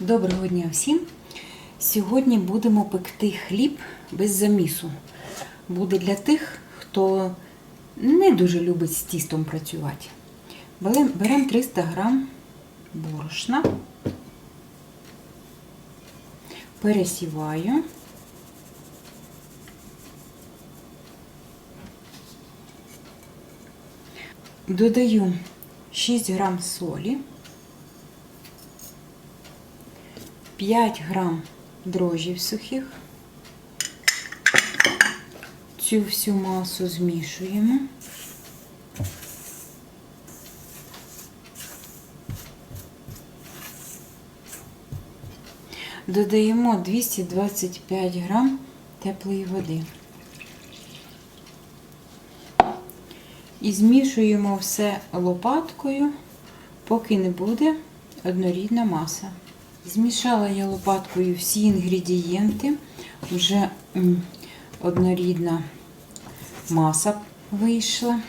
Доброго дня всім! Сьогодні будемо пекти хліб без замісу. Буде для тих, хто не дуже любить з тістом працювати. Беремо 300 грам борошна, пересіваю. Додаю 6 грам солі. 5 грам дрожжів сухих. Цю всю масу змішуємо. Додаємо 225 грам теплої води. І змішуємо все лопаткою, поки не буде однорідна маса. Змішала я лопаткою всі інгредієнти, вже однорідна маса вийшла.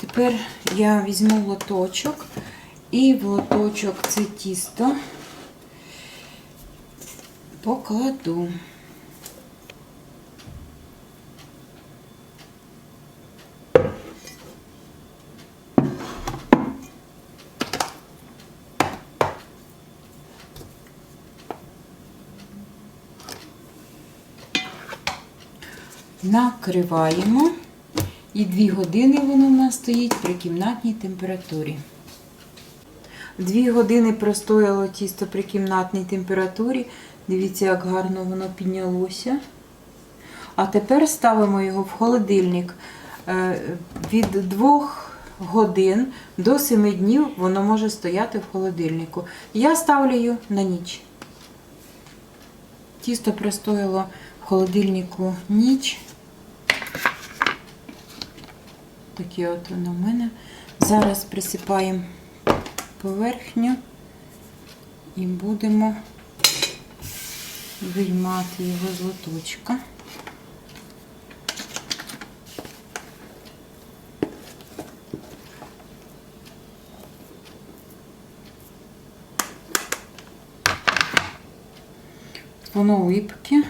Тепер я візьму лоточок і в лоточок це тісто покладу. Накриваємо і 2 години воно в нас стоїть при кімнатній температурі. 2 години простояло тісто при кімнатній температурі. Дивіться, як гарно воно піднялося. А тепер ставимо його в холодильник Е, від 2 годин до 7 днів воно може стояти в холодильнику. Я ставлю його на ніч. Тісто простояло в холодильнику ніч. Таке от воно в мене. Зараз присипаємо поверхню і будемо виймати його з лоточка. Воно липке.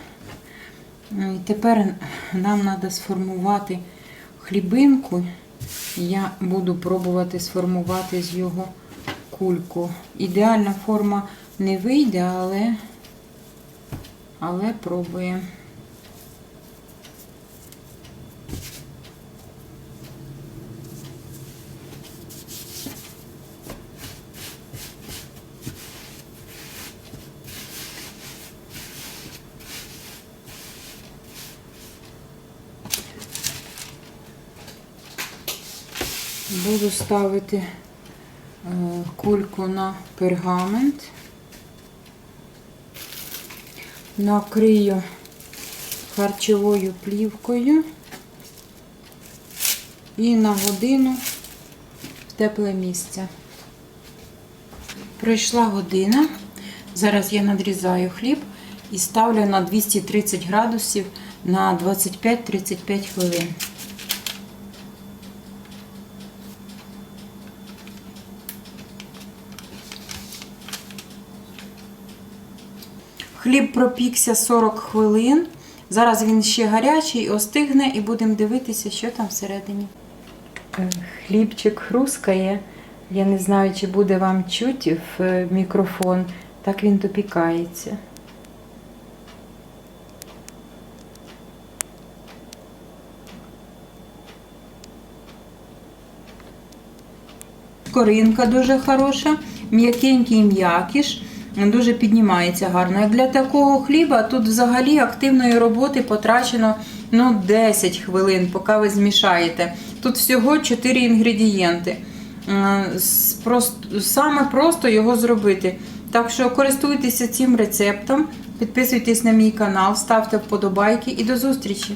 І тепер нам треба сформувати хлібинку. Я буду пробувати сформувати з його кульку. Ідеальна форма не вийде, але, але пробуємо. Буду ставити е, кульку на пергамент, накрию харчовою плівкою і на годину в тепле місце. Пройшла година. Зараз я надрізаю хліб і ставлю на 230 градусів на 25-35 хвилин. Хліб пропікся 40 хвилин. Зараз він ще гарячий, остигне і будемо дивитися, що там всередині. Е, Хлібчик хрускає. Я не знаю, чи буде вам чути в е, мікрофон. Так він допікається. Коринка дуже хороша, м'якенький м'якіш. Дуже піднімається гарно. Як для такого хліба тут взагалі активної роботи потрачено ну, 10 хвилин, поки ви змішаєте. Тут всього 4 інгредієнти. Саме просто його зробити. Так що користуйтеся цим рецептом, підписуйтесь на мій канал, ставте вподобайки і до зустрічі!